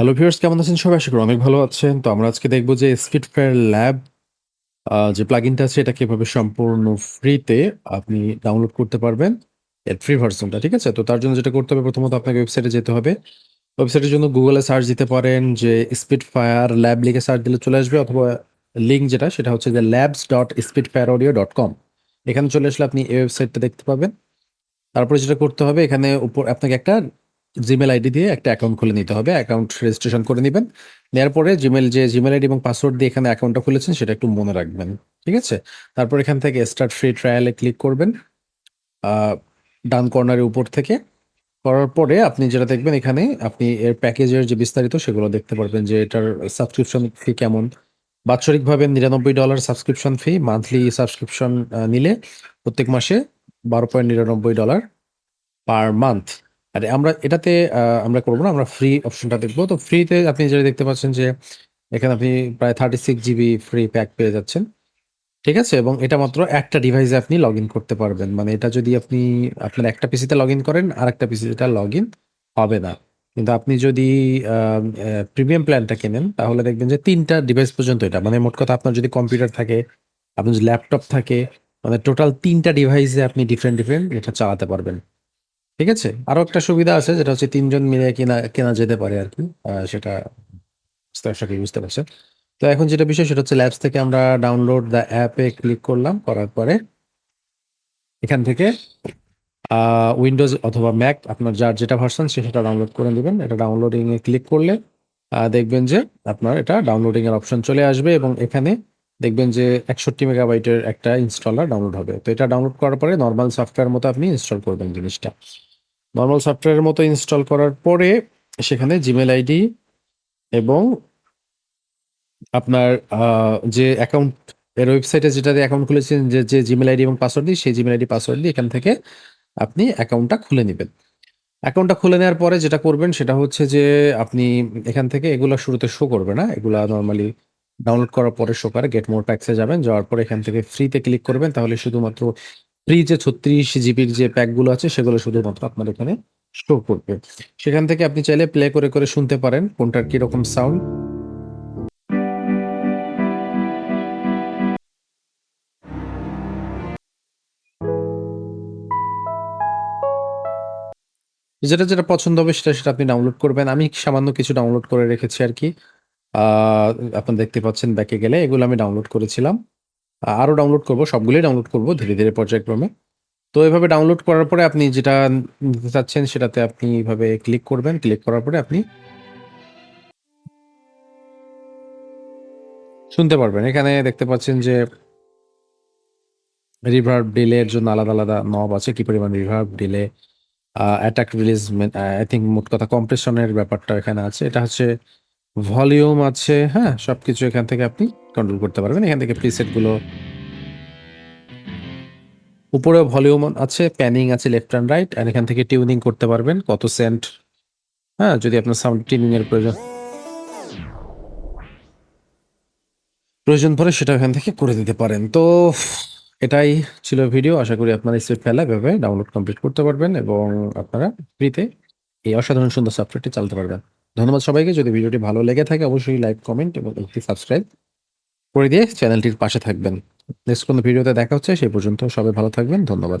Hello viewers কেমন আছেন? সবাই আশা করি অনেক ভালো আছেন। তো আমরা আজকে দেখব যে স্পিড ফেয়ার ল্যাব যে প্লাগইনটা আছে, এটা কীভাবে সম্পূর্ণ ফ্রিতে আপনি ডাউনলোড করতে পারবেন। এর ফ্রি ভার্সনটা ঠিক আছে? তো তার জন্য যেটা করতে হবে, প্রথমত আপনাকে ওয়েবসাইটে যেতে হবে। ওয়েবসাইটের জন্য গুগলে সার্চ দিতে পারেন যে স্পিড ফায়ার ল্যাব লিখে সার্চ দিলে চলে আসবে, অথবা লিঙ্ক যেটা, সেটা হচ্ছে যে labs dot speed fire audio dot com এখানে চলে আসলে আপনি এই ওয়েবসাইটটা দেখতে পাবেন। তারপরে যেটা করতে হবে, এখানে উপর আপনাকে একটা জিমেল আইডি দিয়ে একটা অ্যাকাউন্ট খুলে নিতে হবে অ্যাকাউন্ট রেজিস্ট্রেশন করে নেবেন। নেওয়ার পরে জিমেল যে জিমেল আইডি এবং পাসওয়ার্ড দিয়ে এখানে অ্যাকাউন্টটা খুলেছেন, সেটা একটু মনে রাখবেন, ঠিক আছে? তারপর এখান থেকে স্টার্ট ফ্রি ট্রায়ালে ক্লিক করবেন ডান কর্নারের উপর থেকে। করার পরে আপনি যেটা দেখবেন এখানে, আপনি এর প্যাকেজের যে বিস্তারিত, সেগুলো দেখতে পারবেন যে এটার সাবস্ক্রিপশন ফি কেমন। বাৎসরিকভাবে নিরানব্বই dollar subscription fee monthly subscription নিলে প্রত্যেক মাসে বারো পয়েন্ট নিরানব্বই ডলার পার মান্থ আর আমরা এটাতে আমরা করব না, আমরা ফ্রি অপশনটা দেখব। তো ফ্রিতে আপনি যেটা দেখতে পাচ্ছেন যে, এখানে আপনি প্রায় thirty six GB free pack পেয়ে যাচ্ছেন। ঠিক আছে? এবং এটা মাত্র একটা ডিভাইসে আপনি লগ ইন করতে পারবেন। মানে এটা যদি আপনি, আপনার একটা পিসিতে লগ ইন করেন আর একটা পিসিতে লগ ইন হবে না। কিন্তু আপনি যদি প্রিমিয়াম প্ল্যানটা কেনেন, তাহলে দেখবেন যে তিনটা ডিভাইস পর্যন্ত এটা। মানে মোট কথা আপনার যদি কম্পিউটার থাকে, আপনার যদি ল্যাপটপ থাকে মানে টোটাল তিনটা ডিভাইসে আপনি ডিফারেন্ট ডিফারেন্ট এটা চালাতে পারবেন। ঠিক আছে? আরও একটা সুবিধা আছে, যেটা হচ্ছে তিনজন মিলে কেনা কেনা যেতে পারে আর কি। সেটা বুঝতে পারছেন তো এখন যেটা বিষয়, সেটা হচ্ছে ল্যাবস থেকে আমরা ডাউনলোড দ্য অ্যাপে ক্লিক করলাম, করার পরে এখান থেকে উইন্ডোজ অথবা ম্যাক আপনার যার যেটা ভার্সন সেটা ডাউনলোড করে নেবেন। এটা ডাউনলোডিং এ ক্লিক করলে দেখবেন যে আপনার এটা ডাউনলোডিং এর অপশন চলে আসবে এবং এখানে দেখবেন যে একষট্টি মেগাবাইটের একটা ইনস্টলার ডাউনলোড হবে। তো এটা ডাউনলোড করার পরে নর্মাল সফটওয়্যার মতো আপনি ইনস্টল করবেন জিনিসটা। নর্মাল সফটওয়্যারের মতো ইনস্টল করার পরে সেখানে জিমেল আইডি এবং আপনার যে অ্যাকাউন্ট এর ওয়েবসাইটে যেটা দিয়ে অ্যাকাউন্ট খুলেছেন, যে যে জিমেল আইডি এবং পাসওয়ার্ড দিয়ে, সেই জিমেল আইডি পাসওয়ার্ড দিয়ে এখান থেকে আপনি অ্যাকাউন্টটা খুলে নেবেন। অ্যাকাউন্টটা খুলে নেওয়ার পরে যেটা করবেন, সেটা হচ্ছে যে, আপনি এখান থেকে এগুলো শুরুতে শো করবে না। এগুলা নর্মালি ডাউনলোড করার পরে শো করে গেট মোর প্যাক্সে যাবেন, যাওয়ার পরে এখান থেকে ফ্রিতে ক্লিক করবেন। তাহলে শুধুমাত্র ফ্রি যে ছত্রিশ জিবির যে প্যাকগুলো আছে সেগুলো শুধুমাত্র আপনার এখানে শো করবে। সেখান থেকে আপনি চাইলে প্লে করে করে শুনতে পারেন কোনটার কীরকম সাউন্ড যেটা যেটা পছন্দ হবে সেটা সেটা আপনি ডাউনলোড করবেন। আমি সামান্য কিছু ডাউনলোড করে রেখেছি আর কি। আহ, আপনারা দেখতে পাচ্ছেন ব্যাকে গেলে এগুলো আমি ডাউনলোড করেছিলাম। আহ, আরও ডাউনলোড করব সবগুলোই ডাউনলোড করব ধীরে ধীরে পর্যায়ক্রমে। তো এভাবে ডাউনলোড করার পরে আপনি যেটা নিতে চাচ্ছেন সেটাতে আপনি এইভাবে ক্লিক করবেন। ক্লিক করার পরে আপনি শুনতে পারবেন। এখানে দেখতে পাচ্ছেন যে রিভার্ব ডিলে এর জন্য আলাদা আলাদা নব আছে। কি পরিমাণ reverb delay attack release I think মোট কথা কম্প্রেশনের ব্যাপারটা এখানে আছে। এটা হচ্ছে ভলিউম আছে হ্যাঁ সবকিছু এখান থেকে আপনি কন্ট্রোল করতে পারবেন। এখান থেকে প্রিসেটগুলো উপরে ভলিউম আছে প্যানিং আছে লেফট অ্যান্ড রাইট আর এখান থেকে টিউনিং করতে পারবেন, কত সেন্ট হ্যাঁ যদি আপনার সাউন্ড টিউনিং এর প্রয়োজন। প্রয়োজন পড়ে সেটা এখান থেকে করে দিতে পারেন। তো এটাই ছিল ভিডিও আশা করি আপনারা স্পিড ফেলা এভাবে ডাউনলোড কমপ্লিট করতে পারবেন এবং আপনারা ফ্রিতে এই অসাধারণ সুন্দর সফটওয়্যারটি চালাতে পারবেন। ধন্যবাদ সবাইকে। যদি ভিডিওটি ভালো লেগে থাকে, অবশ্যই লাইক, কমেন্ট এবং একটি সাবস্ক্রাইব করে দিয়ে চ্যানেলটির পাশে থাকবেন। নেক্সট কোনো ভিডিওতে দেখা হচ্ছে, সেই পর্যন্ত সবাই ভালো থাকবেন। ধন্যবাদ।